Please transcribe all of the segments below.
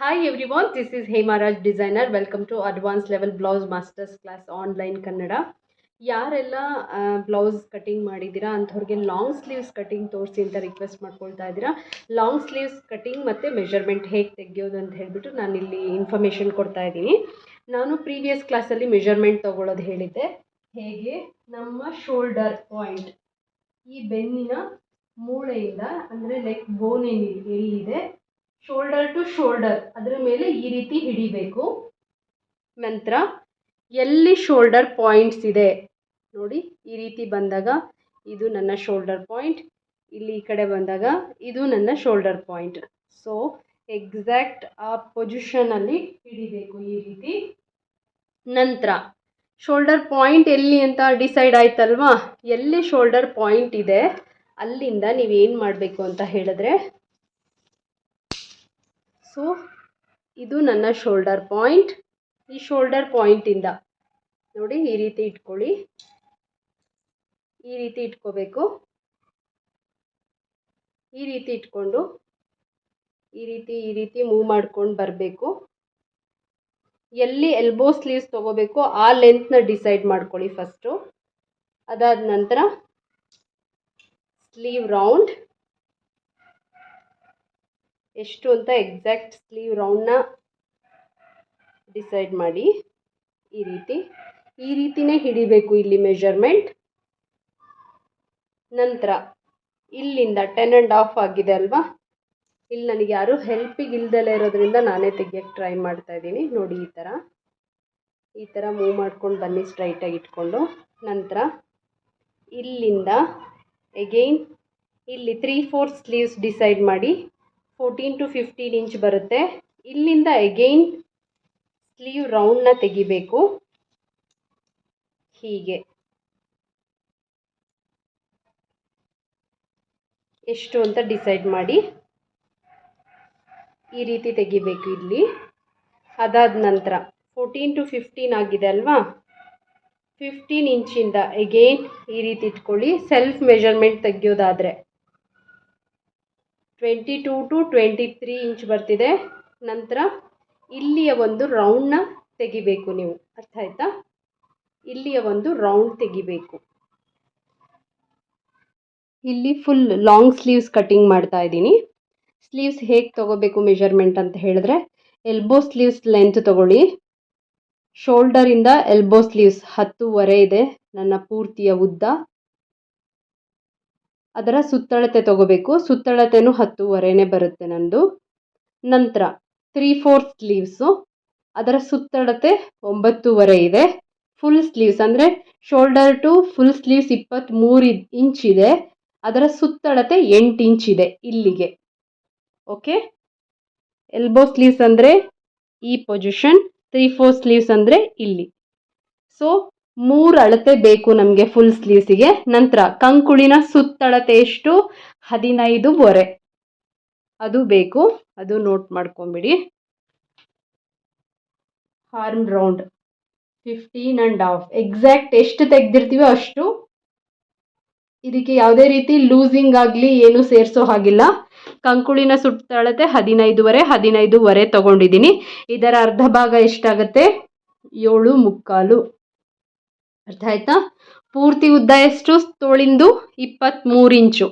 Hi everyone, this is Hemaraj Designer. Welcome to Advanced Level Blouse Masters Class Online Kannada ಯಾರೆಲ್ಲ blouse cutting ಮಾಡಿದ್ದೀರಾ ಅಂಥವ್ರಿಗೆ long sleeves cutting ತೋರಿಸಿ ಅಂತ request ಮಾಡ್ಕೊಳ್ತಾ ಇದ್ದೀರಾ. ಲಾಂಗ್ ಸ್ಲೀವ್ಸ್ ಕಟಿಂಗ್ ಮತ್ತು ಮೆಷರ್ಮೆಂಟ್ ಹೇಗೆ ತೆಗೆಯೋದು ಅಂತ ಹೇಳಿಬಿಟ್ಟು ನಾನು ಇಲ್ಲಿ ಇನ್ಫಾರ್ಮೇಷನ್ ಕೊಡ್ತಾ ಇದ್ದೀನಿ. ನಾನು ಪ್ರೀವಿಯಸ್ ಕ್ಲಾಸಲ್ಲಿ ಮೆಷರ್ಮೆಂಟ್ ತೊಗೊಳ್ಳೋದು ಹೇಳಿದ್ದೆ. ಹೇಗೆ? ನಮ್ಮ ಶೋಲ್ಡರ್ ಪಾಯಿಂಟ್ ಈ ಬೆನ್ನಿನ ಮೂಳೆಯಿಂದ ಅಂದರೆ ಲೈಕ್ ಬೋನ್ ಏನಿದೆ ಎಲ್ಲಿದೆ ಶೋಲ್ಡರ್ ಟು ಶೋಲ್ಡರ್ ಅದರ ಮೇಲೆ ಈ ರೀತಿ ಹಿಡಿಬೇಕು. ನಂತರ ಎಲ್ಲಿ ಶೋಲ್ಡರ್ ಪಾಯಿಂಟ್ಸ್ ಇದೆ? ನೋಡಿ, ಈ ರೀತಿ ಬಂದಾಗ ಇದು ನನ್ನ ಶೋಲ್ಡರ್ ಪಾಯಿಂಟ್ ಇಲ್ಲಿ ಈ ಕಡೆ ಬಂದಾಗ ಇದು ನನ್ನ ಶೋಲ್ಡರ್ ಪಾಯಿಂಟ್ ಸೊ ಎಕ್ಸಾಕ್ಟ್ ಆ ಪೊಸಿಷನಲ್ಲಿ ಹಿಡಿಬೇಕು ಈ ರೀತಿ. ನಂತರ ಶೋಲ್ಡರ್ ಪಾಯಿಂಟ್ ಎಲ್ಲಿ ಅಂತ ಡಿಸೈಡ್ ಆಯ್ತಲ್ವಾ? ಎಲ್ಲಿ ಶೋಲ್ಡರ್ ಪಾಯಿಂಟ್ ಇದೆ? ಅಲ್ಲಿಂದ ನೀವೇನು ಮಾಡಬೇಕು ಅಂತ ಹೇಳಿದ್ರೆ ಸೊ ಇದು ನನ್ನ ಶೋಲ್ಡರ್ ಪಾಯಿಂಟ್ ಈ ಶೋಲ್ಡರ್ ಪಾಯಿಂಟಿಂದ ನೋಡಿ ಈ ರೀತಿ ಇಟ್ಕೊಳ್ಳಿ. ಈ ರೀತಿ ಇಟ್ಕೋಬೇಕು. ಈ ರೀತಿ ಇಟ್ಕೊಂಡು, ಈ ರೀತಿ ಈ ರೀತಿ ಮೂವ್ ಮಾಡ್ಕೊಂಡು ಬರಬೇಕು. ಎಲ್ಲಿ ಎಲ್ಬೋ ಸ್ಲೀವ್ಸ್ ತೊಗೋಬೇಕು, ಆ ಲೆಂತ್ನ ಡಿಸೈಡ್ ಮಾಡ್ಕೊಳ್ಳಿ ಫಸ್ಟು ಅದಾದ ನಂತರ ಸ್ಲೀವ್ ರೌಂಡ್ ಎಷ್ಟು ಅಂತ ಎಕ್ಸಾಕ್ಟ್ ಸ್ಲೀವ್ ರೌಂಡ್ನ ಡಿಸೈಡ್ ಮಾಡಿ ಈ ರೀತಿ. ಈ ರೀತಿನೇ ಹಿಡಿಬೇಕು ಇಲ್ಲಿ ಮೆಷರ್ಮೆಂಟ್ ನಂತರ ಇಲ್ಲಿಂದ ಟೆನ್ ಆ್ಯಂಡ್ ಆಫ್ ಆಗಿದೆ ಅಲ್ವಾ? ಇಲ್ಲಿ ನನಗೆ ಯಾರೂ ಹೆಲ್ಪಿಗೆ ಇಲ್ದಲೇ ಇರೋದ್ರಿಂದ ನಾನೇ ತೆಗಿಯೋಕ್ಕೆ ಟ್ರೈ ಮಾಡ್ತಾ ಇದ್ದೀನಿ. ನೋಡಿ ಈ ಥರ. ಈ ಥರ ಮೂವ್ ಮಾಡ್ಕೊಂಡು ಬನ್ನಿ ಸ್ಟ್ರೈಟಾಗಿ ಇಟ್ಕೊಂಡು. ನಂತರ ಇಲ್ಲಿಂದ ಎಗೈನ್ ಇಲ್ಲಿ ತ್ರೀ ಫೋರ್ ಸ್ಲೀವ್ಸ್ ಡಿಸೈಡ್ ಮಾಡಿ ಫೋರ್ಟೀನ್ ಟು ಫಿಫ್ಟೀನ್ ಇಂಚ್ ಬರುತ್ತೆ. ಇಲ್ಲಿಂದ ಎಗೈನ್ ಸ್ಲೀವ್ ರೌಂಡ್ನ ತೆಗಿಬೇಕು. ಹೀಗೆ. ಎಷ್ಟು ಅಂತ ಡಿಸೈಡ್ ಮಾಡಿ. ಈ ರೀತಿ ತೆಗಿಬೇಕು ಇಲ್ಲಿ. ಅದಾದ ನಂತರ ಫೋರ್ಟೀನ್ ಟು ಫಿಫ್ಟೀನ್ ಆಗಿದೆ ಅಲ್ವಾ? ಫಿಫ್ಟೀನ್ ಇಂಚಿಂದ ಎಗೇನ್ ಈ ರೀತಿ ಇಟ್ಕೊಳ್ಳಿ. Self measurement ತೆಗಿಯೋದಾದರೆ. Twenty two to twenty three inch ಬರ್ತಿದೆ. ನಂತರ ಇಲ್ಲಿಯ ಒಂದು ರೌಂಡ್ನ ತೆಗಿಬೇಕು ನೀವು. ಅರ್ಥ ಆಯ್ತಾ? ಇಲ್ಲಿಯ ಒಂದು ರೌಂಡ್ ತೆಗಿಬೇಕು. ಇಲ್ಲಿ ಫುಲ್ ಲಾಂಗ್ ಸ್ಲೀವ್ಸ್ ಕಟಿಂಗ್ ಮಾಡ್ತಾ ಇದ್ದೀನಿ. ಸ್ಲೀವ್ಸ್ ಹೇಗೆ ತೊಗೋಬೇಕು ಮೆಷರ್ಮೆಂಟ್ ಅಂತ ಹೇಳಿದ್ರೆ ಎಲ್ಬೋ ಸ್ಲೀವ್ಸ್ ಲೆಂತ್ ತೊಗೊಳ್ಳಿ. ಶೋಲ್ಡರಿಂದ ಎಲ್ಬೋ ಸ್ಲೀವ್ಸ್ ಹತ್ತೂವರೆ ಇದೆ. ನನ್ನ ಪೂರ್ತಿಯ ಉದ್ದ. ಅದರ ಸುತ್ತಳತೆ ತಗೋಬೇಕು. ಸುತ್ತಳತೆನೂ ಹತ್ತೂವರೆನೇ ಬರುತ್ತೆ ನಂದು. ನಂತರ ತ್ರೀ ಫೋರ್ತ್ ಸ್ಲೀವ್ಸು ಅದರ ಸುತ್ತಳತೆ ಒಂಬತ್ತೂವರೆ ಇದೆ. ಫುಲ್ ಸ್ಲೀವ್ಸ್ ಅಂದರೆ ಶೋಲ್ಡರ್ ಟು ಫುಲ್ ಸ್ಲೀವ್ಸ್ ಇಪ್ಪತ್ತ್ಮೂರು ಇಂಚ್ ಇದೆ. ಅದರ ಸುತ್ತಳತೆ ಎಂಟು ಇಂಚ್ ಇದೆ ಇಲ್ಲಿಗೆ. ಓಕೆ ಎಲ್ಬೋ ಸ್ಲೀವ್ಸ್ ಅಂದರೆ ಈ ಪೊಸಿಷನ್ ತ್ರೀ ಫೋರ್ ಸ್ಲೀವ್ಸ್ ಅಂದರೆ ಇಲ್ಲಿ. ಸೊ ಮೂರು ಅಳತೆ ಬೇಕು ನಮಗೆ ಫುಲ್ ಸ್ಲೀವ್ಸಿಗೆ ನಂತರ ಕಂಕುಳಿನ ಸುತ್ತಳತೆ ಎಷ್ಟು? ಹದಿನೈದು ಬೊರೆ ಅದು ಬೇಕು. ಅದು ನೋಟ್ ಮಾಡ್ಕೊಂಬಿಡಿ. Arm round fifteen and half exact ಎಷ್ಟು ತೆಗ್ದಿರ್ತೀವೋ ಅಷ್ಟು. ಇದಕ್ಕೆ ಯಾವುದೇ ರೀತಿ ಲೂಸಿಂಗ್ ಆಗಲಿ ಏನು ಸೇರಿಸೋ ಹಾಗಿಲ್ಲ. ಕಂಕುಳಿನ ಸುತ್ತಳತೆ ಹದಿನೈದುವರೆ ಹದಿನೈದುವರೆ ತಗೊಂಡಿದ್ದೀನಿ. ಇದರ ಅರ್ಧ ಭಾಗ ಎಷ್ಟಾಗುತ್ತೆ? ಏಳು ಮುಕ್ಕಾಲು. ಅರ್ಥ ಆಯ್ತಾ? ಪೂರ್ತಿ ಉದ್ದ ಎಷ್ಟು? ತೋಳಿಂದು ಇಪ್ಪತ್ತ್ಮೂರು ಇಂಚು.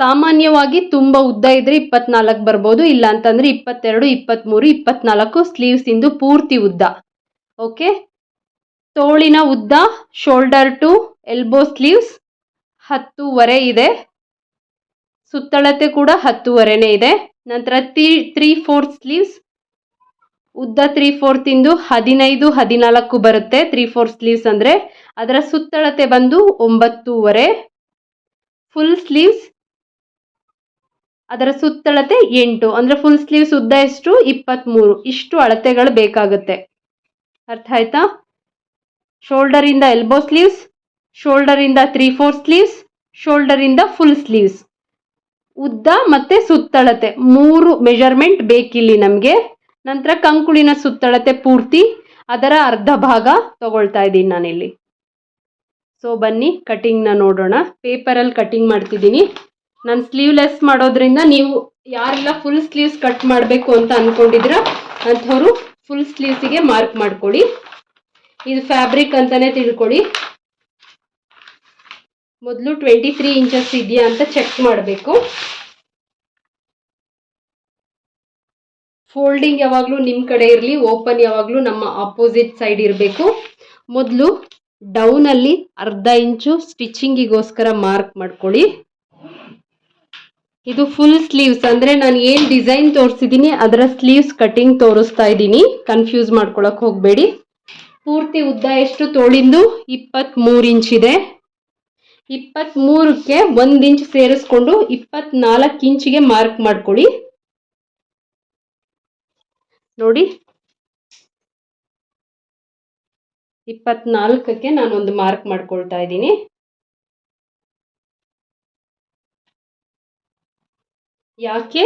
ಸಾಮಾನ್ಯವಾಗಿ ತುಂಬ ಉದ್ದ ಇದ್ದರೆ ಇಪ್ಪತ್ನಾಲ್ಕು ಬರ್ಬೋದು ಇಲ್ಲ ಅಂತಂದರೆ ಇಪ್ಪತ್ತೆರಡು ಇಪ್ಪತ್ತ್ಮೂರು ಇಪ್ಪತ್ನಾಲ್ಕು ಸ್ಲೀವ್ಸಿಂದು ಪೂರ್ತಿ ಉದ್ದ. ಓಕೆ ತೋಳಿನ ಉದ್ದ ಶೋಲ್ಡರ್ ಟು ಎಲ್ಬೋ ಸ್ಲೀವ್ಸ್ ಹತ್ತೂವರೆ ಇದೆ. ಸುತ್ತಳತೆ ಕೂಡ ಹತ್ತೂವರೆನೇ ಇದೆ. ನಂತರ ತ್ರೀ ತ್ರೀ ಫೋರ್ತ್ ಸ್ಲೀವ್ಸ್ ಉದ್ದ ತ್ರೀ ಫೋರ್ತಿಂದು ಹದಿನೈದು, ಹದಿನಾಲ್ಕು ಬರುತ್ತೆ. ತ್ರೀ ಫೋರ್ ಸ್ಲೀವ್ಸ್ ಅಂದರೆ ಅದರ ಸುತ್ತಳತೆ ಬಂದು ಒಂಬತ್ತೂವರೆ ಫುಲ್ ಸ್ಲೀವ್ಸ್ ಅದರ ಸುತ್ತಳತೆ ಎಂಟು, ಅಂದರೆ ಫುಲ್ ಸ್ಲೀವ್ಸ್ ಉದ್ದ ಎಷ್ಟು? ಇಪ್ಪತ್ತ್ಮೂರು ಇಷ್ಟು ಅಳತೆಗಳು ಬೇಕಾಗುತ್ತೆ. ಅರ್ಥ ಆಯ್ತಾ? ಶೋಲ್ಡರಿಂದ ಎಲ್ಬೋ ಸ್ಲೀವ್ಸ್ ಶೋಲ್ಡರಿಂದ ತ್ರೀ ಫೋರ್ ಸ್ಲೀವ್ಸ್ ಶೋಲ್ಡರಿಂದ ಫುಲ್ ಸ್ಲೀವ್ಸ್ ಉದ್ದ ಮತ್ತು ಸುತ್ತಳತೆ. ಮೂರು ಮೆಜರ್ಮೆಂಟ್ ಬೇಕಿಲ್ಲಿ ನಮಗೆ. ನಂತರ ಕಂಕುಳಿನ ಸುತ್ತಳತೆ ಪೂರ್ತಿ, ಅದರ ಅರ್ಧ ಭಾಗ ತಗೊಳ್ತಾ ಇದ್ದೀನಿ ನಾನಿಲ್ಲಿ. ಸೊ ಬನ್ನಿ ಕಟಿಂಗ್ನ ನೋಡೋಣ. ಪೇಪರಲ್ಲಿ ಕಟಿಂಗ್ ಮಾಡ್ತಿದ್ದೀನಿ. ನಾನು ಸ್ಲೀವ್ಲೆಸ್ ಮಾಡೋದ್ರಿಂದ ನೀವು ಯಾರೆಲ್ಲ ಫುಲ್ ಸ್ಲೀವ್ಸ್ ಕಟ್ ಮಾಡಬೇಕು ಅಂತ ಅಂದ್ಕೊಂಡಿದ್ರ ಅಂಥವ್ರು ಫುಲ್ ಸ್ಲೀವ್ಸಿಗೆ ಮಾರ್ಕ್ ಮಾಡ್ಕೊಳ್ಳಿ. ಇದು ಫ್ಯಾಬ್ರಿಕ್ ಅಂತಲೇ ತಿಳ್ಕೊಳ್ಳಿ. ಮೊದಲು ಟ್ವೆಂಟಿ ತ್ರೀ ಇಂಚಸ್ ಇದೆಯಾ ಅಂತ ಚೆಕ್ ಮಾಡಬೇಕು. ಫೋಲ್ಡಿಂಗ್ ಯಾವಾಗಲೂ ನಿಮ್ಮ ಕಡೆ ಇರಲಿ ಓಪನ್ ಯಾವಾಗಲೂ ನಮ್ಮ ಆಪೋಸಿಟ್ ಸೈಡ್ ಇರಬೇಕು. ಮೊದಲು ಡೌನಲ್ಲಿ ಅರ್ಧ ಇಂಚು ಸ್ಟಿಚಿಂಗಿಗೋಸ್ಕರ ಮಾರ್ಕ್ ಮಾಡ್ಕೊಳ್ಳಿ. ಇದು ಫುಲ್ ಸ್ಲೀವ್ಸ್ ಅಂದರೆ ನಾನು ಏನು ಡಿಸೈನ್ ತೋರಿಸಿದ್ದೀನಿ ಅದರ ಸ್ಲೀವ್ಸ್ ಕಟಿಂಗ್ ತೋರಿಸ್ತಾ ಇದ್ದೀನಿ ಕನ್ಫ್ಯೂಸ್ ಮಾಡ್ಕೊಳಕ್ಕೆ ಹೋಗಬೇಡಿ. ಪೂರ್ತಿ ಉದ್ದ ಎಷ್ಟು ತೋಳಿಂದು? ಇಪ್ಪತ್ತ್ಮೂರು ಇಂಚ್ ಇದೆ. ಇಪ್ಪತ್ತ್ಮೂರಕ್ಕೆ ಒಂದು ಇಂಚ್ ಸೇರಿಸ್ಕೊಂಡು ಇಪ್ಪತ್ನಾಲ್ಕು ಇಂಚಿಗೆ ಮಾರ್ಕ್ ಮಾಡ್ಕೊಳ್ಳಿ. ನೋಡಿ ಇಪ್ಪತ್ನಾಲ್ಕಕ್ಕೆ ನಾನೊಂದು ಮಾರ್ಕ್ ಮಾಡ್ಕೊಳ್ತಾ ಇದ್ದೀನಿ. ಯಾಕೆ?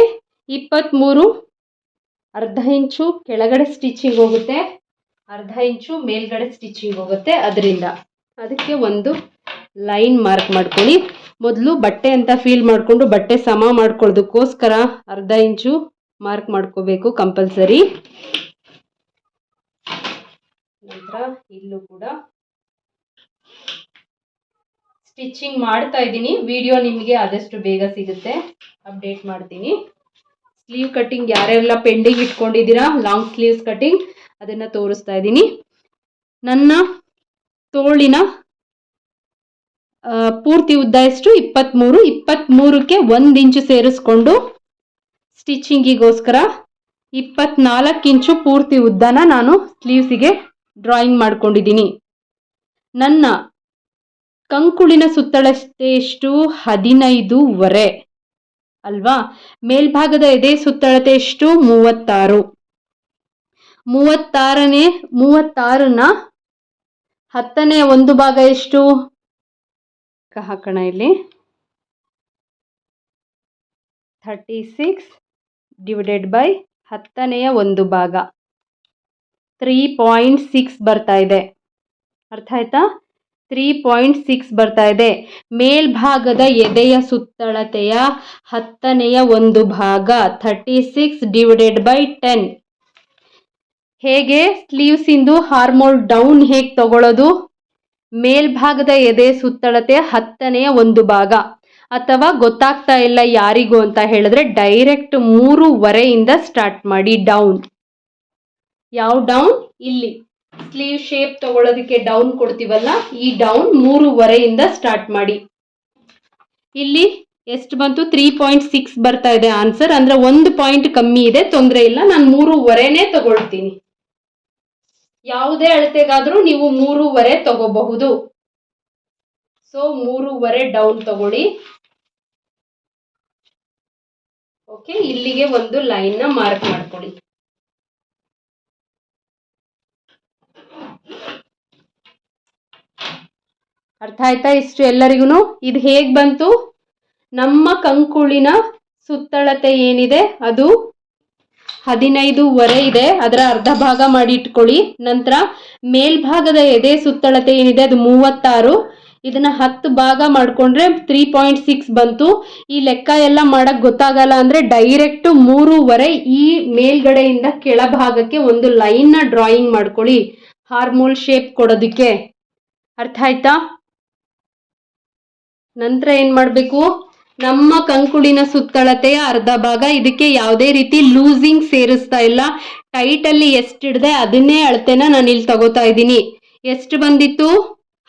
ಇಪ್ಪತ್ತ್ಮೂರು ಅರ್ಧ ಇಂಚು ಕೆಳಗಡೆ ಸ್ಟಿಚಿಂಗ್ ಹೋಗುತ್ತೆ, ಅರ್ಧ ಇಂಚು ಮೇಲ್ಗಡೆ ಸ್ಟಿಚಿಂಗ್ ಹೋಗುತ್ತೆ ಅದರಿಂದ. ಅದಕ್ಕೆ ಒಂದು ಲೈನ್ ಮಾರ್ಕ್ ಮಾಡ್ಕೊಳ್ಳಿ ಮೊದಲು ಬಟ್ಟೆ ಅಂತ ಫೀಲ್ ಮಾಡಿಕೊಂಡು ಬಟ್ಟೆ ಸಮ ಮಾಡ್ಕೊಳ್ಳೋದಕ್ಕೋಸ್ಕರ ಅರ್ಧ ಇಂಚು ಮಾರ್ಕ್ ಮಾಡ್ಕೋಬೇಕು ಕಂಪಲ್ಸರಿ ನಂತರ ಇಲ್ಲೂ ಕೂಡ ಸ್ಟಿಚಿಂಗ್ ಮಾಡ್ತಾ ಇದ್ದೀನಿ. ವಿಡಿಯೋ ನಿಮಗೆ ಆದಷ್ಟು ಬೇಗ ಸಿಗುತ್ತೆ. ಅಪ್ಡೇಟ್ ಮಾಡ್ತೀನಿ. ಸ್ಲೀವ್ ಕಟ್ಟಿಂಗ್ ಯಾರೆಲ್ಲ ಪೆಂಡಿಂಗ್ ಇಟ್ಕೊಂಡಿದ್ದೀರಾ ಲಾಂಗ್ ಸ್ಲೀವ್ಸ್ ಕಟ್ಟಿಂಗ್ ಅದನ್ನು ತೋರಿಸ್ತಾ ಇದ್ದೀನಿ. ನನ್ನ ತೋಳಿನ ಪೂರ್ತಿ ಉದ್ದ ಎಷ್ಟು? ಇಪ್ಪತ್ತ್ಮೂರು ಇಪ್ಪತ್ತ್ಮೂರಕ್ಕೆ ಒಂದು ಇಂಚು ಸೇರಿಸ್ಕೊಂಡು ಸ್ಟಿಚಿಂಗಿಗೋಸ್ಕರ ಇಪ್ಪತ್ನಾಲ್ಕು ಇಂಚು ಪೂರ್ತಿ ಉದ್ದನ ನಾನು ಸ್ಲೀವ್ಸಿಗೆ ಡ್ರಾಯಿಂಗ್ ಮಾಡ್ಕೊಂಡಿದ್ದೀನಿ. ನನ್ನ ಕಂಕುಳಿನ ಸುತ್ತಳತೆ ಎಷ್ಟು? ಹದಿನೈದೂವರೆ ಅಲ್ವಾ? ಮೇಲ್ಭಾಗದ ಎದೆ ಸುತ್ತಳತೆ ಎಷ್ಟು? ಮೂವತ್ತಾರು. ಮೂವತ್ತಾರನೇ, ಮೂವತ್ತಾರನ ಹತ್ತನೇ ಒಂದು ಭಾಗ ಎಷ್ಟು? ಕಹಕಣ ಹಾಕೋಣ ಇಲ್ಲಿ. ಥರ್ಟಿ ಸಿಕ್ಸ್ ಡಿವೈಡೆಡ್ ಬೈ ಹತ್ತನೆಯ ಒಂದು ಭಾಗ. ತ್ರೀ ಪಾಯಿಂಟ್ ಸಿಕ್ಸ್ ಬರ್ತಾ ಇದೆ. ಅರ್ಥ ಆಯ್ತಾ? ತ್ರೀ ಪಾಯಿಂಟ್ ಸಿಕ್ಸ್ ಬರ್ತಾ ಇದೆ. ಮೇಲ್ಭಾಗದ ಎದೆಯ ಸುತ್ತಳತೆಯ ಹತ್ತನೆಯ ಒಂದು ಭಾಗ thirty six divided by ten ಹೇಗೆ ಸ್ಲೀವ್ಸಿಂದು ಹಾರ್ಮೋಲ್ ಡೌನ್ ಹೇಗೆ ತಗೊಳ್ಳೋದು ಮೇಲ್ಭಾಗದ ಎದೆ ಸುತ್ತಳತೆ ಹತ್ತನೆಯ ಒಂದು ಭಾಗ. ಅಥವಾ ಗೊತ್ತಾಗ್ತಾ ಇಲ್ಲ ಯಾರಿಗೂ ಅಂತ ಹೇಳಿದ್ರೆ ಡೈರೆಕ್ಟ್ ಮೂರುವರೆಯಿಂದ ಸ್ಟಾರ್ಟ್ ಮಾಡಿ ಡೌನ್ ಯಾವ ಡೌನ್ ಇಲ್ಲಿ. ಸ್ಲೀವ್ ಶೇಪ್ ತಗೊಳ್ಳೋದಕ್ಕೆ ಡೌನ್ ಕೊಡ್ತೀವಲ್ಲ, ಈ ಡೌನ್ ಮೂರುವರೆಯಿಂದ ಸ್ಟಾರ್ಟ್ ಮಾಡಿ. ಇಲ್ಲಿ ಎಷ್ಟು ಬಂತು? ತ್ರೀ ಪಾಯಿಂಟ್ ಸಿಕ್ಸ್ ಬರ್ತಾ ಇದೆ ಆನ್ಸರ್ ಅಂದ್ರೆ ಒಂದು ಪಾಯಿಂಟ್ ಕಮ್ಮಿ ಇದೆ, ತೊಂದರೆ ಇಲ್ಲ. ನಾನು ಮೂರುವರೆನೇ ತಗೊಳ್ತೀನಿ. ಯಾವುದೇ ಅಳತೆಗಾದ್ರೂ ನೀವು ಮೂರುವರೆ ತಗೋಬಹುದು. ಸೊ ಮೂರುವರೆ ಡೌನ್ ತಗೊಳ್ಳಿ. ಓಕೆ ಇಲ್ಲಿಗೆ ಒಂದು ಲೈನ್ನ ಮಾರ್ಕ್ ಮಾಡ್ಕೊಳ್ಳಿ. ಅರ್ಥ ಆಯ್ತಾ? ಇಷ್ಟು ಎಲ್ಲರಿಗೂ ಇದು ಹೇಗೆ ಬಂತು? ನಮ್ಮ ಕಂಕುಳಿನ ಸುತ್ತಳತೆ ಏನಿದೆ? ಅದು ಹದಿನೈದೂವರೆ ಇದೆ. ಅದರ ಅರ್ಧ ಭಾಗ ಮಾಡಿ ಇಟ್ಕೊಳ್ಳಿ. ನಂತರ ಮೇಲ್ಭಾಗದ ಎದೆ ಸುತ್ತಳತೆ ಏನಿದೆ? ಅದು ಮೂವತ್ತಾರು. ಇದನ್ನ ಹತ್ತು ಭಾಗ ಮಾಡ್ಕೊಂಡ್ರೆ ತ್ರೀ ಪಾಯಿಂಟ್ ಸಿಕ್ಸ್ ಬಂತು. ಈ ಲೆಕ್ಕ ಎಲ್ಲ ಮಾಡಕ್ ಗೊತ್ತಾಗಲ್ಲ ಅಂದ್ರೆ ಡೈರೆಕ್ಟ್ ಮೂರುವರೆ ಈ ಮೇಲ್ಗಡೆಯಿಂದ ಕೆಳಭಾಗಕ್ಕೆ ಒಂದು ಲೈನ್ನ ಡ್ರಾಯಿಂಗ್ ಮಾಡ್ಕೊಳ್ಳಿ. ಹಾರ್ಮೋಲ್ ಶೇಪ್ ಕೊಡೋದಕ್ಕೆ. ಅರ್ಥ ಆಯ್ತಾ? ನಂತರ ಏನ್ ಮಾಡ್ಬೇಕು? ನಮ್ಮ ಕಂಕುಳಿನ ಸುತ್ತಳತೆಯ ಅರ್ಧ ಭಾಗ ಇದಕ್ಕೆ ಯಾವುದೇ ರೀತಿ ಲೂಸಿಂಗ್ ಸೇರಿಸ್ತಾ ಇಲ್ಲ. ಟೈಟ್ ಅಲ್ಲಿ ಎಷ್ಟು ಹಿಡ್ದೆ ಅದನ್ನೇ ಅಳತೆನ ನಾನು ಇಲ್ಲಿ ತಗೋತಾ ಇದ್ದೀನಿ. ಎಷ್ಟು ಬಂದಿತ್ತು?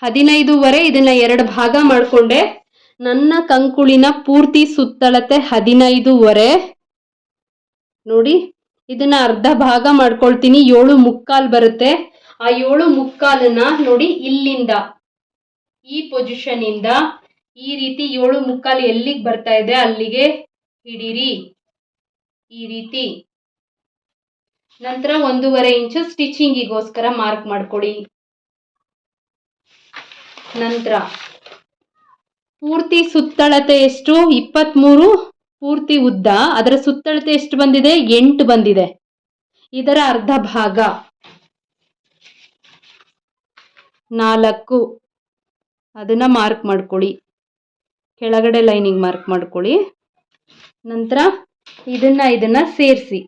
ಹದಿನೈದೂವರೆ, ಇದನ್ನ ಎರಡು ಭಾಗ ಮಾಡಿಕೊಂಡೆ. ನನ್ನ ಕಂಕುಳಿನ ಪೂರ್ತಿ ಸುತ್ತಳತೆ ಹದಿನೈದೂವರೆ. ನೋಡಿ, ಇದನ್ನ ಅರ್ಧ ಭಾಗ ಮಾಡ್ಕೊಳ್ತೀನಿ. ಏಳು ಮುಕ್ಕಾಲ್ ಬರುತ್ತೆ. ಆ ಏಳು ಮುಕ್ಕಾಲನ್ನ ನೋಡಿ ಇಲ್ಲಿಂದ, ಈ ಪೊಸಿಷನ್ ಇಂದ ಈ ರೀತಿ ಏಳು ಮುಕ್ಕಾಲು ಎಲ್ಲಿಗೆ ಬರ್ತಾ ಇದೆ? ಅಲ್ಲಿಗೆ ಹಿಡೀರಿ. ಈ ರೀತಿ. ನಂತರ ಒಂದೂವರೆ ಇಂಚು ಸ್ಟಿಚಿಂಗಿಗೋಸ್ಕರ ಮಾರ್ಕ್ ಮಾಡ್ಕೊಡಿ ನಂತರ. ಪೂರ್ತಿ ಸುತ್ತಳತೆ ಎಷ್ಟು? ಇಪ್ಪತ್ತ್ಮೂರು ಪೂರ್ತಿ ಉದ್ದ. ಅದರ ಸುತ್ತಳತೆ ಎಷ್ಟು ಬಂದಿದೆ? ಎಂಟು ಬಂದಿದೆ. ಇದರ ಅರ್ಧ ಭಾಗ. ನಾಲ್ಕು. ಅದನ್ನ ಮಾರ್ಕ್ ಮಾಡ್ಕೊಳ್ಳಿ. ಕೆಳಗಡೆ ಲೈನಿಂಗ್ ಮಾರ್ಕ್ ಮಾಡ್ಕೊಳ್ಳಿ. ನಂತರ ಇದನ್ನ ಇದನ್ನ ಸೇರಿಸಿ.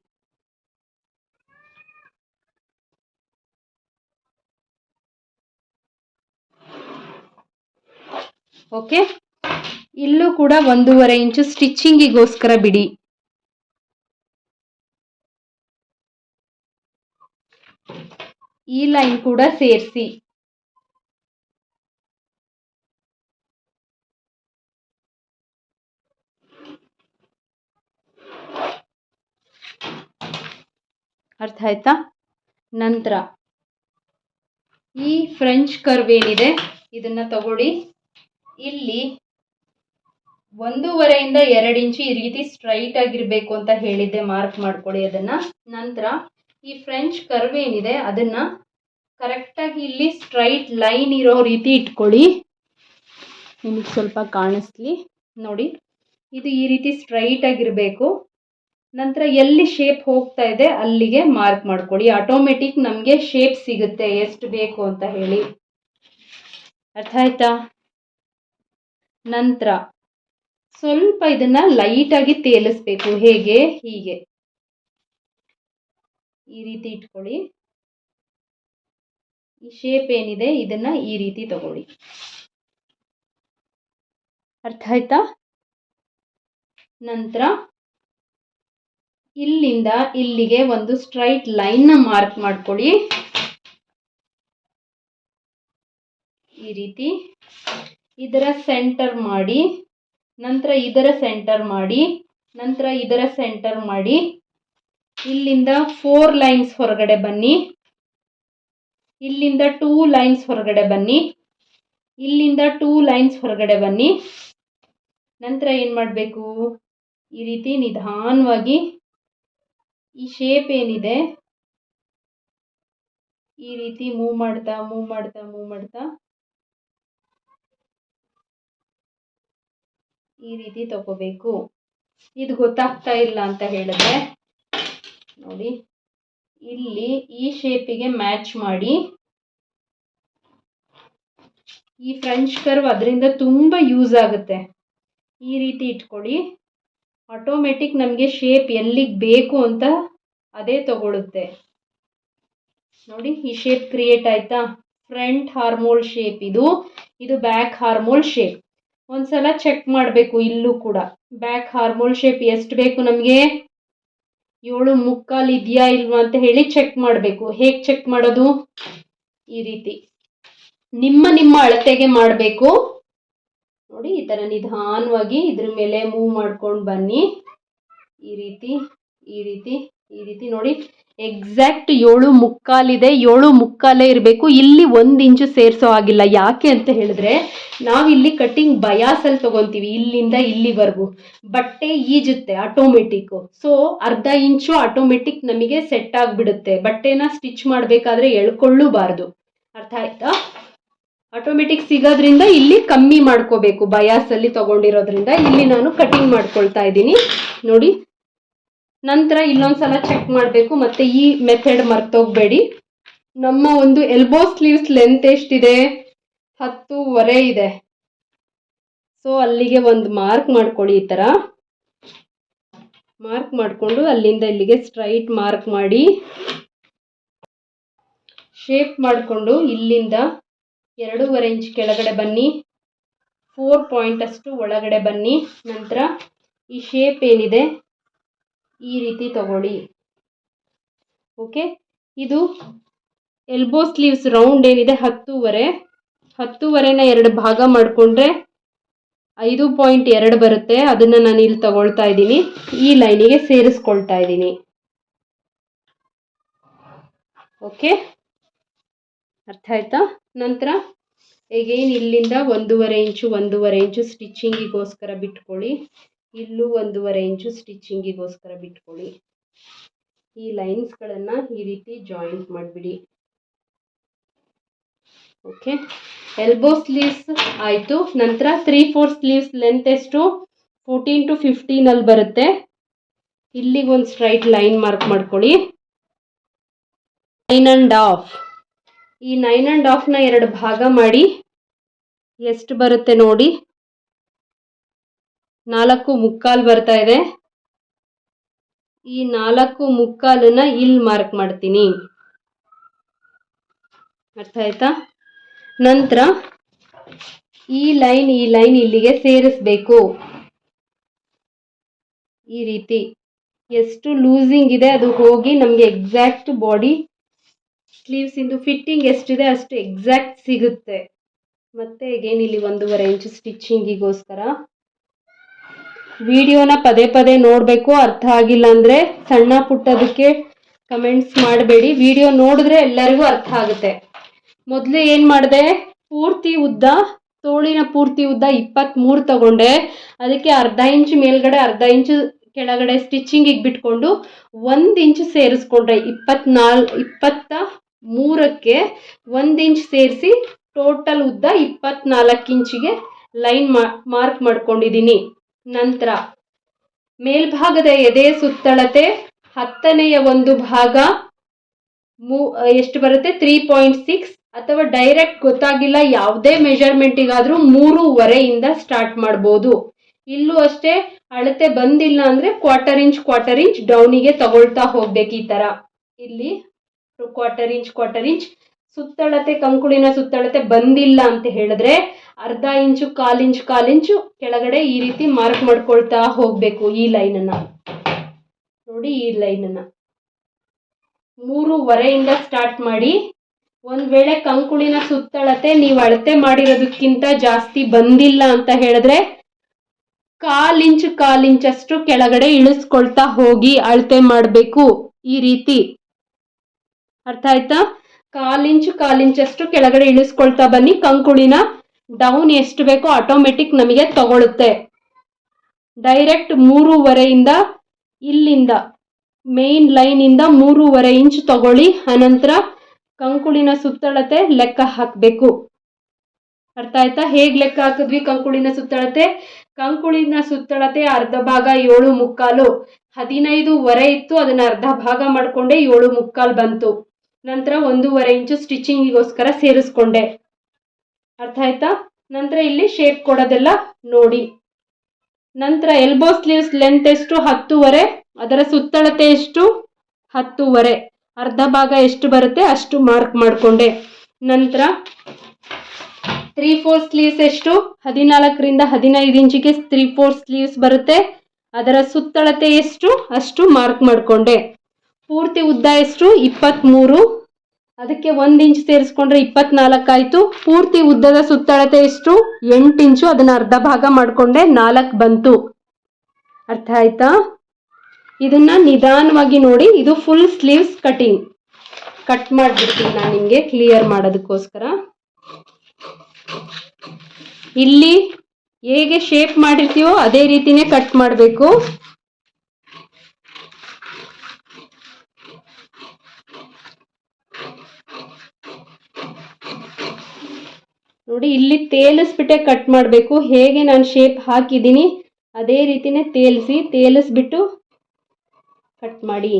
ಓಕೆ ಇಲ್ಲೂ ಕೂಡ ಒಂದೂವರೆ ಇಂಚು ಸ್ಟಿಚ್ಚಿಂಗಿಗೋಸ್ಕರ ಬಿಡಿ. ಈ ಲೈನ್ ಕೂಡ ಸೇರಿಸಿ. ಅರ್ಥ ಆಯ್ತಾ? ನಂತರ ಈ ಫ್ರೆಂಚ್ ಕರ್ವ್ ಏನಿದೆ, ಇದನ್ನ ತಗೊಳ್ಳಿ. ಇಲ್ಲಿ ಒಂದೂವರೆಯಿಂದ ಎರಡು ಇಂಚು ಈ ರೀತಿ ಸ್ಟ್ರೈಟ್ ಆಗಿರಬೇಕು ಅಂತ ಹೇಳಿದ್ದೆ ಮಾರ್ಕ್ ಮಾಡ್ಕೊಳ್ಳಿ ಅದನ್ನ. ನಂತರ ಈ ಫ್ರೆಂಚ್ ಕರ್ವ್ ಏನಿದೆ, ಅದನ್ನ ಕರೆಕ್ಟಾಗಿ ಇಲ್ಲಿ ಸ್ಟ್ರೈಟ್ ಲೈನ್ ಇರೋ ರೀತಿ ಇಟ್ಕೊಳ್ಳಿ ನಿಮಗೆ ಸ್ವಲ್ಪ ಕಾಣಿಸ್ಲಿ? ನೋಡಿ, ಇದು ಈ ರೀತಿ ಸ್ಟ್ರೈಟ್ ಆಗಿರಬೇಕು. ನಂತರ ಎಲ್ಲಿ ಶೇಪ್ ಹೋಗ್ತಾ ಇದೆ ಅಲ್ಲಿಗೆ ಮಾರ್ಕ್ ಮಾಡ್ಕೊಳ್ಳಿ. ಆಟೋಮೆಟಿಕ್ ನಮಗೆ ಶೇಪ್ ಸಿಗುತ್ತೆ. ಎಷ್ಟು ಬೇಕು ಅಂತ ಹೇಳಿ. ಅರ್ಥ ಆಯ್ತಾ? ನಂತರ ಸ್ವಲ್ಪ ಇದನ್ನ ಲೈಟಾಗಿ ತೇಲಿಸ್ಬೇಕು. ಹೇಗೆ? ಹೀಗೆ. ಈ ರೀತಿ ಇಟ್ಕೊಳ್ಳಿ. ಈ ಶೇಪ್ ಏನಿದೆ ಇದನ್ನ ಈ ರೀತಿ ತಗೊಳ್ಳಿ. ಅರ್ಥ ಆಯ್ತಾ? ನಂತರ ಇಲ್ಲಿಂದ ಇಲ್ಲಿಗೆ ಒಂದು ಸ್ಟ್ರೈಟ್ ಲೈನ್ನ ಮಾರ್ಕ್ ಮಾಡ್ಕೊಳ್ಳಿ. ಈ ರೀತಿ ಇದರ ಸೆಂಟರ್ ಮಾಡಿ, ನಂತರ ಇದರ ಸೆಂಟರ್ ಮಾಡಿ, ನಂತರ ಇದರ ಸೆಂಟರ್ ಮಾಡಿ. ಇಲ್ಲಿಂದ ಫೋರ್ ಲೈನ್ಸ್ ಹೊರಗಡೆ ಬನ್ನಿ. ಇಲ್ಲಿಂದ ಟೂ ಲೈನ್ಸ್ ಹೊರಗಡೆ ಬನ್ನಿ. ಇಲ್ಲಿಂದ ಟೂ ಲೈನ್ಸ್ ಹೊರಗಡೆ ಬನ್ನಿ. ನಂತರ ಏನು ಮಾಡಬೇಕು? ಈ ರೀತಿ ನಿಧಾನವಾಗಿ ಈ ಶೇಪ್ ಏನಿದೆ, ಈ ರೀತಿ ಮೂವ್ ಮಾಡ್ತಾ ಮೂವ್ ಮಾಡ್ತಾ ಮೂವ್ ಮಾಡ್ತಾ, ಈ ರೀತಿ ತಗೋಬೇಕು. ಇದು ಗೊತ್ತಾಗ್ತಾ ಇಲ್ಲ ಅಂತ ಹೇಳಿದ್ರೆ, ನೋಡಿ, ಇಲ್ಲಿ ಈ ಶೇಪಿಗೆ ಮ್ಯಾಚ್ ಮಾಡಿ, ಈ ಫ್ರೆಂಚ್ ಕರ್ವ್ ಅದರಿಂದ ತುಂಬ ಯೂಸ್ ಆಗುತ್ತೆ. ಈ ರೀತಿ ಇಟ್ಕೊಳ್ಳಿ. ಆಟೋಮೆಟಿಕ್ ನಮಗೆ ಶೇಪ್ ಎಲ್ಲಿಗೆ ಬೇಕು ಅಂತ ಅದೇ ತಗೊಳುತ್ತೆ. ನೋಡಿ, ಈ ಶೇಪ್ ಕ್ರಿಯೇಟ್ ಆಯ್ತಾ? ಫ್ರಂಟ್ ಹಾರ್ಮೋಲ್ ಶೇಪ್ ಇದು. ಇದು ಬ್ಯಾಕ್ ಹಾರ್ಮೋಲ್ ಶೇಪ್ ಒಂದ್ಸಲ ಚೆಕ್ ಮಾಡಬೇಕು ಇಲ್ಲೂ ಕೂಡ. ಬ್ಯಾಕ್ ಹಾರ್ಮೋಲ್ ಶೇಪ್ ಎಷ್ಟು ಬೇಕು ನಮಗೆ? ಏಳು ಮುಕ್ಕಾಲು ಇದೆಯಾ ಇಲ್ವಾ ಅಂತ ಹೇಳಿ ಚೆಕ್ ಮಾಡಬೇಕು. ಹೇಗೆ ಚೆಕ್ ಮಾಡೋದು? ಈ ರೀತಿ. ನಿಮ್ಮ ನಿಮ್ಮ ಅಳತೆಗೆ ಮಾಡಬೇಕು. ನೋಡಿ, ಈ ಥರ ನಿಧಾನವಾಗಿ ಇದ್ರ ಮೇಲೆ ಮೂವ್ ಮಾಡ್ಕೊಂಡು ಬನ್ನಿ. ಈ ರೀತಿ ಈ ರೀತಿ ಈ ರೀತಿ ನೋಡಿ. ಎಕ್ಸಾಕ್ಟ್ ಏಳು ಮುಕ್ಕಾಲಿದೆ ಏಳು ಮುಕ್ಕಾಲೇ ಇರಬೇಕು. ಇಲ್ಲಿ ಒಂದು ಇಂಚು ಸೇರಿಸೋ ಆಗಿಲ್ಲ ಯಾಕೆ ಅಂತ ಹೇಳಿದ್ರೆ ನಾವಿಲ್ಲಿ ಕಟ್ಟಿಂಗ್ ಬಯಾಸಲ್ಲಿ ತಗೊತೀವಿ, ಇಲ್ಲಿಂದ ಇಲ್ಲಿವರೆಗೂ. ಬಟ್ಟೆ ಈಜುತ್ತೆ ಆಟೋಮೆಟಿಕ್ಕು ಸೊ ಅರ್ಧ ಇಂಚು ಆಟೋಮೆಟಿಕ್ ನಮಗೆ ಸೆಟ್ ಆಗಿಬಿಡುತ್ತೆ. ಬಟ್ಟೆನ ಸ್ಟಿಚ್ ಮಾಡಬೇಕಾದ್ರೆ ಎಳ್ಕೊಳ್ಳೂಬಾರ್ದು. ಅರ್ಥ ಆಯ್ತಾ? ಆಟೋಮೆಟಿಕ್ ಸಿಗೋದ್ರಿಂದ ಇಲ್ಲಿ ಕಮ್ಮಿ ಮಾಡ್ಕೋಬೇಕು. ಬಯಾಸಲ್ಲಿ ತಗೊಂಡಿರೋದ್ರಿಂದ ಇಲ್ಲಿ ನಾನು ಕಟಿಂಗ್ ಮಾಡ್ಕೊಳ್ತಾ ಇದ್ದೀನಿ. ನೋಡಿ. ನಂತರ ಇಲ್ಲೊಂದ್ಸಲ ಚೆಕ್ ಮಾಡಬೇಕು. ಮತ್ತೆ ಈ ಮೆಥಡ್ ಮರ್ತೋಗ್ಬೇಡಿ. ನಮ್ಮ ಒಂದು ಎಲ್ಬೋ ಸ್ಲೀವ್ಸ್ ಲೆಂತ್ ಎಷ್ಟಿದೆ? ಹತ್ತೂವರೆ ಇದೆ. ಸೊ ಅಲ್ಲಿಗೆ ಒಂದು ಮಾರ್ಕ್ ಮಾಡ್ಕೊಳ್ಳಿ ಈ ಥರ ಮಾರ್ಕ್ ಮಾಡಿಕೊಂಡು ಅಲ್ಲಿಂದ ಇಲ್ಲಿಗೆ ಸ್ಟ್ರೈಟ್ ಮಾರ್ಕ್ ಮಾಡಿ. ಶೇಪ್ ಮಾಡಿಕೊಂಡು ಇಲ್ಲಿಂದ ಎರಡೂವರೆ ಇಂಚ್ ಕೆಳಗಡೆ ಬನ್ನಿ. ಫೋರ್ ಪಾಯಿಂಟ್ ಅಷ್ಟು ಒಳಗಡೆ ಬನ್ನಿ. ನಂತರ ಈ ಶೇಪ್ ಏನಿದೆ, ಈ ರೀತಿ ತಗೊಳ್ಳಿ. ಓಕೆ ಇದು ಎಲ್ಬೋ ಸ್ಲೀವ್ಸ್ ರೌಂಡ್ ಏನಿದೆ, ಹತ್ತೂವರೆ. ಹತ್ತೂವರೆನ ಎರಡು ಭಾಗ ಮಾಡಿಕೊಂಡ್ರೆ ಐದು ಪಾಯಿಂಟ್ ಎರಡು ಬರುತ್ತೆ. ಅದನ್ನು ನಾನು ಇಲ್ಲಿ ತಗೊಳ್ತಾ ಇದ್ದೀನಿ. ಈ ಲೈನಿಗೆ ಸೇರಿಸ್ಕೊಳ್ತಾ ಇದ್ದೀನಿ. ಓಕೆ ಅರ್ಥ ಆಯ್ತಾ? ನಂತರ ಎಗೇನ್ ಇಲ್ಲಿಂದ ಒಂದೂವರೆ ಇಂಚು ಒಂದೂವರೆ ಇಂಚು ಸ್ಟಿಚ್ಚಿಂಗಿಗೋಸ್ಕರ ಬಿಟ್ಕೊಳ್ಳಿ. ಇಲ್ಲೂ ಒಂದೂವರೆ ಇಂಚು ಸ್ಟಿಚ್ಚಿಂಗಿಗೋಸ್ಕರ ಬಿಟ್ಕೊಳ್ಳಿ. ಈ ಲೈನ್ಸ್ಗಳನ್ನು ಈ ರೀತಿ ಜಾಯಿಂಟ್ ಮಾಡಿಬಿಡಿ. ಓಕೆ. ಎಲ್ಬೋ ಸ್ಲೀವ್ಸ್ ಆಯಿತು. ನಂತರ ತ್ರೀ ಫೋರ್ ಸ್ಲೀವ್ಸ್ ಲೆಂತ್ ಎಷ್ಟು? ಫೋರ್ಟೀನ್ ಟು ಫಿಫ್ಟೀನಲ್ಲಿ ಬರುತ್ತೆ. ಇಲ್ಲಿಗೆ ಒಂದು ಸ್ಟ್ರೈಟ್ ಲೈನ್ ಮಾರ್ಕ್ ಮಾಡ್ಕೊಳ್ಳಿ. ನೈನ್ ಆ್ಯಂಡ್ ಆಫ್ ಈ ನೈನ್ ಆ್ಯಂಡ್ ಹಾಫ್ನ ಎರಡು ಭಾಗ ಮಾಡಿ ಎಷ್ಟು ಬರುತ್ತೆ ನೋಡಿ. ನಾಲ್ಕು ಮುಕ್ಕಾಲು ಬರ್ತಾ ಇದೆ. ಈ ನಾಲ್ಕು ಮುಕ್ಕಾಲನ್ನ ಇಲ್ಲಿ ಮಾರ್ಕ್ ಮಾಡ್ತೀನಿ. ಅರ್ಥ ಆಯ್ತಾ? ನಂತರ ಈ ಲೈನ್ ಈ ಲೈನ್ ಇಲ್ಲಿಗೆ ಸೇರಿಸ್ಬೇಕು. ಈ ರೀತಿ. ಎಷ್ಟು ಲೂಸಿಂಗ್ ಇದೆ ಅದು ಹೋಗಿ ನಮಗೆ ಎಕ್ಸಾಕ್ಟ್ ಬಾಡಿ ಸ್ಲೀವ್ಸ್ ಇಂದು ಫಿಟ್ಟಿಂಗ್ ಎಷ್ಟಿದೆ ಅಷ್ಟು ಎಕ್ಸಾಕ್ಟ್ ಸಿಗುತ್ತೆ. ಮತ್ತೆ ಅಗೇನ್ ಇಲ್ಲಿ ಒಂದೂವರೆ ಇಂಚು ಸ್ಟಿಚ್ಚಿಂಗಿಗೋಸ್ಕರ ವಿಡಿಯೋನ ಪದೇ ಪದೇ ನೋಡಬೇಕು, ಅರ್ಥ ಆಗಿಲ್ಲ ಅಂದರೆ ಸಣ್ಣ ಪುಟ್ಟದಕ್ಕೆ ಕಮೆಂಟ್ಸ್ ಮಾಡಬೇಡಿ. ವಿಡಿಯೋ ನೋಡಿದ್ರೆ ಎಲ್ಲರಿಗೂ ಅರ್ಥ ಆಗುತ್ತೆ. ಮೊದಲು ಏನು ಮಾಡಿದೆ? ಪೂರ್ತಿ ಉದ್ದ, ತೋಳಿನ ಪೂರ್ತಿ ಉದ್ದ ಇಪ್ಪತ್ತ್ಮೂರು ತಗೊಂಡೆ. ಅದಕ್ಕೆ ಅರ್ಧ ಇಂಚು ಮೇಲ್ಗಡೆ, ಅರ್ಧ ಇಂಚು ಕೆಳಗಡೆ ಸ್ಟಿಚ್ಚಿಂಗಿಗೆ ಬಿಟ್ಕೊಂಡು ಒಂದು ಇಂಚು ಸೇರಿಸ್ಕೊಂಡ್ರೆ ಇಪ್ಪತ್ನಾಲ್, ಇಪ್ಪತ್ತ ಮೂರಕ್ಕೆ ಒಂದು ಇಂಚ್ ಸೇರಿಸಿ ಟೋಟಲ್ ಉದ್ದ ಇಪ್ಪತ್ನಾಲ್ಕು ಇಂಚಿಗೆ ಲೈನ್ ಮಾರ್ಕ್ ಮಾಡ್ಕೊಂಡಿದ್ದೀನಿ ನಂತರ ಮೇಲ್ಭಾಗದ ಎದೆ ಸುತ್ತಳತೆ ಹತ್ತನೆಯ ಒಂದು ಭಾಗ ಮೂ, ಎಷ್ಟು ಬರುತ್ತೆ? ತ್ರೀ ಪಾಯಿಂಟ್ ಸಿಕ್ಸ್ ಅಥವಾ ಡೈರೆಕ್ಟ್ ಗೊತ್ತಾಗಿಲ್ಲ, ಯಾವುದೇ ಮೆಜರ್ಮೆಂಟಿಗಾದರೂ ಮೂರುವರೆಯಿಂದ ಸ್ಟಾರ್ಟ್ ಮಾಡ್ಬೋದು. ಇಲ್ಲೂ ಅಷ್ಟೇ ಅಳತೆ ಬಂದಿಲ್ಲ ಅಂದರೆ ಕ್ವಾರ್ಟರ್ ಇಂಚ್ ಕ್ವಾರ್ಟರ್ ಇಂಚ್ ಡೌನಿಗೆ ತಗೊಳ್ತಾ ಹೋಗ್ಬೇಕು ಈ ಥರ ಇಲ್ಲಿ ಕ್ವಾರ್ಟರ್ ಇಂಚ್ ಕ್ವಾರ್ಟರ್ ಇಂಚ್ ಸುತ್ತಳತೆ, ಕಂಕುಳಿನ ಸುತ್ತಳತೆ ಬಂದಿಲ್ಲ ಅಂತ ಹೇಳಿದ್ರೆ ಅರ್ಧ ಇಂಚು ಕಾಲು ಇಂಚು ಇಂಚು ಕೆಳಗಡೆ ಈ ರೀತಿ ಮಾರ್ಕ್ ಮಾಡ್ಕೊಳ್ತಾ ಹೋಗಬೇಕು ಈ ಲೈನನ್ನು ನೋಡಿ ಈ ಲೈನನ್ನು ಮೂರುವರೆಯಿಂದ ಸ್ಟಾರ್ಟ್ ಮಾಡಿ. ಒಂದ್ ವೇಳೆ ಕಂಕುಳಿನ ಸುತ್ತಳತೆ ನೀವು ಅಳತೆ ಮಾಡಿರೋದಕ್ಕಿಂತ ಜಾಸ್ತಿ ಬಂದಿಲ್ಲ ಅಂತ ಹೇಳಿದ್ರೆ ಕಾಲ್ ಕಾಲಿಂಚಷ್ಟು ಕೆಳಗಡೆ ಇಳಿಸ್ಕೊಳ್ತಾ ಹೋಗಿ ಅಳತೆ ಮಾಡಬೇಕು ಈ ರೀತಿ. ಅರ್ಥ ಆಯ್ತಾ? ಕಾಲ್ ಇಂಚ್ ಕಾಲ್ ಇಂಚಷ್ಟು ಕೆಳಗಡೆ ಇಳಿಸ್ಕೊಳ್ತಾ ಬನ್ನಿ. ಕಂಕುಳಿನ ಡೌನ್ ಎಷ್ಟು ಬೇಕೋ ಆಟೋಮೆಟಿಕ್ ನಮಗೆ ತಗೊಳುತ್ತೆ. ಡೈರೆಕ್ಟ್ ಮೂರುವರೆಯಿಂದ ಇಲ್ಲಿಂದ ಮೇನ್ ಲೈನಿಂದ ಮೂರುವರೆ ಇಂಚ್ ತಗೊಳ್ಳಿ. ಅನಂತರ ಕಂಕುಳಿನ ಸುತ್ತಳತೆ ಲೆಕ್ಕ ಹಾಕಬೇಕು. ಅರ್ಥ ಆಯ್ತಾ? ಹೇಗೆ ಲೆಕ್ಕ ಹಾಕಿದ್ವಿ ಕಂಕುಳಿನ ಸುತ್ತಳತೆ? ಕಂಕುಳಿನ ಸುತ್ತಳತೆ ಅರ್ಧ ಭಾಗ ಏಳು ಮುಕ್ಕಾಲು. ಹದಿನೈದುವರೆ ಇತ್ತು, ಅದನ್ನ ಅರ್ಧ ಭಾಗ ಮಾಡಿಕೊಂಡೆ ಏಳು ಮುಕ್ಕಾಲು ಬಂತು. ನಂತರ ಒಂದೂವರೆ ಇಂಚು ಸ್ಟಿಚಿಂಗಿಗೋಸ್ಕರ ಸೇರಿಸ್ಕೊಂಡೆ. ಅರ್ಥ ಆಯ್ತಾ? ನಂತರ ಇಲ್ಲಿ ಶೇಪ್ ಕೊಡೋದೆಲ್ಲ ನೋಡಿ. ನಂತರ ಎಲ್ಬೋ ಸ್ಲೀವ್ಸ್ ಲೆಂತ್ ಎಷ್ಟು? ಹತ್ತುವರೆ. ಅದರ ಸುತ್ತಳತೆ ಎಷ್ಟು? ಹತ್ತುವರೆ. ಅರ್ಧ ಭಾಗ ಎಷ್ಟು ಬರುತ್ತೆ? ಅಷ್ಟು ಮಾರ್ಕ್ ಮಾಡಿಕೊಂಡೆ. ನಂತರ ತ್ರೀ ಫೋರ್ ಸ್ಲೀವ್ಸ್ ಎಷ್ಟು? ಹದಿನಾಲ್ಕರಿಂದ ಹದಿನೈದು ಇಂಚಿಗೆ ತ್ರೀ ಫೋರ್ ಸ್ಲೀವ್ಸ್ ಬರುತ್ತೆ. ಅದರ ಸುತ್ತಳತೆ ಎಷ್ಟು? ಅಷ್ಟು ಮಾರ್ಕ್ ಮಾಡಿಕೊಂಡೆ. ಪೂರ್ತಿ ಉದ್ದ ಎಷ್ಟು? ಇಪ್ಪತ್ತ್ಮೂರು ಅದಕ್ಕೆ ಒಂದು ಇಂಚ್ ಸೇರಿಸ್ಕೊಂಡ್ರೆ ಇಪ್ಪತ್ನಾಲ್ಕಾಯಿತು ಪೂರ್ತಿ ಉದ್ದದ ಸುತ್ತಳತೆ ಎಷ್ಟು? ಎಂಟು ಇಂಚು. ಅದನ್ನು ಅರ್ಧ ಭಾಗ ಮಾಡಿಕೊಂಡೆ ನಾಲ್ಕು ಬಂತು. ಅರ್ಥ ಆಯ್ತಾ? ಇದನ್ನ ನಿಧಾನವಾಗಿ ನೋಡಿ. ಇದು ಫುಲ್ ಸ್ಲೀವ್ಸ್ ಕಟಿಂಗ್ ಕಟ್ ಮಾಡಿಬಿಡ್ತೀನಿ ನಾನು ನಿಮಗೆ ಕ್ಲಿಯರ್ ಮಾಡೋದಕ್ಕೋಸ್ಕರ. ಇಲ್ಲಿ ಹೇಗೆ ಶೇಪ್ ಮಾಡಿರ್ತೀವೋ ಅದೇ ರೀತಿನೇ ಕಟ್ ಮಾಡಬೇಕು. ನೋಡಿ, ಇಲ್ಲಿ ತೇಲಿಸ್ಬಿಟ್ಟೆ ಕಟ್ ಮಾಡಬೇಕು. ಹೇಗೆ ನಾನು ಶೇಪ್ ಹಾಕಿದ್ದೀನಿ, ಅದೇ ರೀತಿನೇ ತೇಲಿಸಿ, ತೇಲಿಸ್ಬಿಟ್ಟು ಕಟ್ ಮಾಡಿ.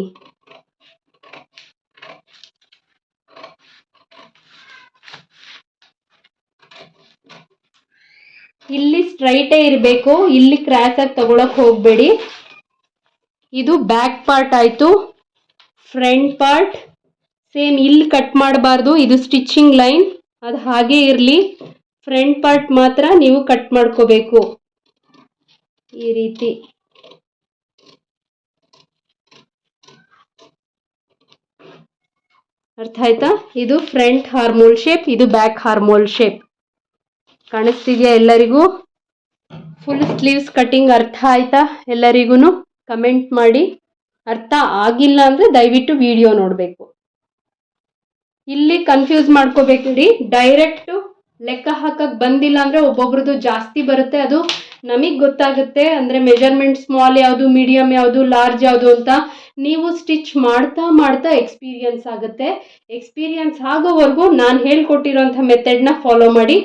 ಇಲ್ಲಿ ಸ್ಟ್ರೈಟೇ ಇರಬೇಕು, ಇಲ್ಲಿ ಕ್ರಾಸ್ ಆಗಿ ತಗೊಳಕ್ ಹೋಗಬೇಡಿ. ಇದು ಬ್ಯಾಕ್ ಪಾರ್ಟ್ ಆಯಿತು, ಫ್ರಂಟ್ ಪಾರ್ಟ್. ಸೇಮ್ ಇಲ್ಲಿ ಕಟ್ ಮಾಡಬಾರ್ದು, ಇದು ಸ್ಟಿಚಿಂಗ್ ಲೈನ್. ಅದು ಹಾಗೆ ಇರಲಿ. ಫ್ರಂಟ್ ಪಾರ್ಟ್ ಮಾತ್ರ ನೀವು ಕಟ್ ಮಾಡ್ಕೋಬೇಕು. ಈ ರೀತಿ. ಅರ್ಥ ಆಯ್ತಾ? ಇದು ಫ್ರಂಟ್ ಹಾರ್ಮೋಲ್ ಶೇಪ್ ಇದು ಬ್ಯಾಕ್ ಹಾರ್ಮೋಲ್ ಶೇಪ್ ಕಾಣಿಸ್ತಿದೆಯಾ ಎಲ್ಲರಿಗೂ? ಫುಲ್ ಸ್ಲೀವ್ಸ್ ಕಟಿಂಗ್ ಅರ್ಥ ಆಯ್ತಾ ಎಲ್ಲರಿಗೂ ಕಮೆಂಟ್ ಮಾಡಿ. ಅರ್ಥ ಆಗಿಲ್ಲ ಅಂದರೆ ದಯವಿಟ್ಟು ವಿಡಿಯೋ ನೋಡಬೇಕು. ಇಲ್ಲಿ ಕನ್ಫ್ಯೂಸ್ ಮಾಡ್ಕೋಬೇಕ್ರಿ ಡೈರೆಕ್ಟು ಲೆಕ್ಕ ಹಾಕಕ್ಕೆ ಬಂದಿಲ್ಲ ಅಂದರೆ ಒಬ್ಬೊಬ್ರದ್ದು ಜಾಸ್ತಿ ಬರುತ್ತೆ. ಅದು ನಮಗೆ ಗೊತ್ತಾಗುತ್ತೆ. ಅಂದರೆ ಮೆಜರ್ಮೆಂಟ್ ಸ್ಮಾಲ್ ಯಾವುದು ಮೀಡಿಯಮ್ ಯಾವುದು ಲಾರ್ಜ್ ಯಾವುದು ಅಂತ ನೀವು ಸ್ಟಿಚ್ ಮಾಡ್ತಾ ಮಾಡ್ತಾ ಎಕ್ಸ್ಪೀರಿಯನ್ಸ್ ಆಗುತ್ತೆ. ಎಕ್ಸ್ಪೀರಿಯನ್ಸ್ ಆಗೋವರೆಗೂ ನಾನು ಹೇಳ್ಕೊಟ್ಟಿರೋಂಥ ಮೆಥಡ್ನ ಫಾಲೋ ಮಾಡಿ.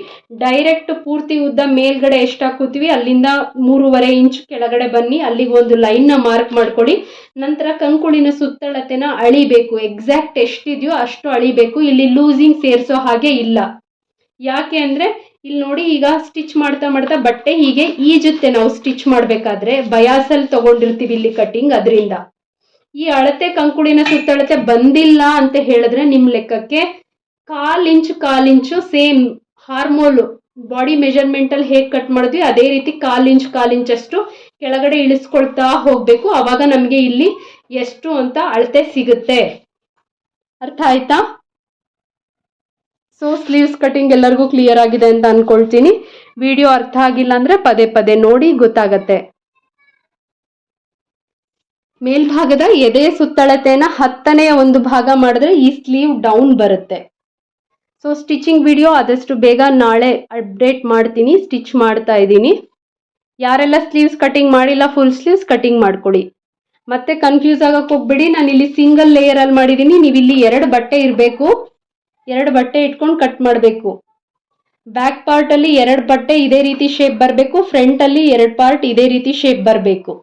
ಡೈರೆಕ್ಟ್ ಪೂರ್ತಿ ಉದ್ದ ಮೇಲ್ಗಡೆ ಎಷ್ಟು ಹಾಕೋತೀವಿ ಅಲ್ಲಿಂದ ಮೂರುವರೆ ಇಂಚ್ ಕೆಳಗಡೆ ಬನ್ನಿ. ಅಲ್ಲಿಗೆ ಒಂದು ಲೈನ್ನ ಮಾರ್ಕ್ ಮಾಡ್ಕೊಡಿ. ನಂತರ ಕಂಕುಳಿನ ಸುತ್ತಳತೆನ ಅಳಿಬೇಕು. ಎಕ್ಸಾಕ್ಟ್ ಎಷ್ಟಿದೆಯೋ ಅಷ್ಟು ಅಳಿಬೇಕು. ಇಲ್ಲಿ ಲೂಸಿಂಗ್ ಸೇರಿಸೋ ಹಾಗೆ ಇಲ್ಲ. ಯಾಕೆ ಅಂದರೆ ಇಲ್ಲಿ ನೋಡಿ ಈಗ ಸ್ಟಿಚ್ ಮಾಡ್ತಾ ಮಾಡ್ತಾ ಬಟ್ಟೆ ಹೀಗೆ ಈಜುತ್ತೆ ನಾವು ಸ್ಟಿಚ್ ಮಾಡಬೇಕಾದ್ರೆ ಬಯಾಸಲ್ಲಿ ತಗೊಂಡಿರ್ತೀವಿ ಇಲ್ಲಿ ಕಟ್ಟಿಂಗ್ ಅದರಿಂದ. ಈ ಅಳತೆ ಕಂಕುಳಿನ ಸುತ್ತಳತೆ ಬಂದಿಲ್ಲ ಅಂತ ಹೇಳಿದ್ರೆ ನಿಮ್ಮ ಲೆಕ್ಕಕ್ಕೆ ಕಾಲ್ ಇಂಚ್ ಕಾಲ್ ಇಂಚು ಸೇಮ್ ಹಾರ್ಮೋಲ್ ಬಾಡಿ ಮೆಜರ್ಮೆಂಟಲ್ಲಿ ಹೇಗೆ ಕಟ್ ಮಾಡಿದ್ವಿ, ಅದೇ ರೀತಿ ಕಾಲ್ ಇಂಚ್ ಕಾಲ್ ಇಂಚಷ್ಟು ಕೆಳಗಡೆ ಇಳಿಸ್ಕೊಳ್ತಾ ಹೋಗಬೇಕು. ಅವಾಗ ನಮಗೆ ಇಲ್ಲಿ ಎಷ್ಟು ಅಂತ ಅಳತೆ ಸಿಗುತ್ತೆ. ಅರ್ಥ ಆಯ್ತಾ? ಸೊ ಸ್ಲೀವ್ಸ್ ಕಟಿಂಗ್ ಎಲ್ಲರಿಗೂ ಕ್ಲಿಯರ್ ಆಗಿದೆ ಅಂತ ಅನ್ಕೊಳ್ತೀನಿ. ವಿಡಿಯೋ ಅರ್ಥ ಆಗಿಲ್ಲ ಅಂದ್ರೆ ಪದೇ ಪದೇ ನೋಡಿ ಗೊತ್ತಾಗತ್ತೆ. ಮೇಲ್ಭಾಗದ ಎದೆ ಸುತ್ತಳತೆನ ಹತ್ತನೆಯ ಒಂದು ಭಾಗ ಮಾಡಿದ್ರೆ ಈ ಸ್ಲೀವ್ ಡೌನ್ ಬರುತ್ತೆ. ಸೊ ಸ್ಟಿಚಿಂಗ್ ವಿಡಿಯೋ ಆದಷ್ಟು ಬೇಗ ನಾಳೆ ಅಪ್ಡೇಟ್ ಮಾಡ್ತೀನಿ ಸ್ಟಿಚ್ ಮಾಡ್ತಾ ಇದ್ದೀನಿ. ಯಾರೆಲ್ಲ ಸ್ಲೀವ್ಸ್ ಕಟಿಂಗ್ ಮಾಡಿಲ್ಲ ಫುಲ್ ಸ್ಲೀವ್ಸ್ ಕಟಿಂಗ್ ಮಾಡ್ಕೊಳ್ಳಿ. ಮತ್ತೆ ಕನ್ಫ್ಯೂಸ್ ಆಗಕ್ಕೆ ಹೋಗ್ಬಿಡಿ. ನಾನು ಇಲ್ಲಿ ಸಿಂಗಲ್ ಲೇಯರಲ್ಲಿ ಮಾಡಿದ್ದೀನಿ. ನೀವು ಇಲ್ಲಿ ಎರಡು ಬಟ್ಟೆ ಇರಬೇಕು. ಎರಡು ಬಟ್ಟೆ ಇಟ್ಕೊಂಡು ಕಟ್ ಮಾಡಬೇಕು. ಬ್ಯಾಕ್ ಪಾರ್ಟಲ್ಲಿ ಎರಡು ಬಟ್ಟೆ ಇದೇ ರೀತಿ ಶೇಪ್ ಬರಬೇಕು ಫ್ರಂಟಲ್ಲಿ ಎರಡು ಪಾರ್ಟ್ ಇದೇ ರೀತಿ ಶೇಪ್ ಬರಬೇಕು.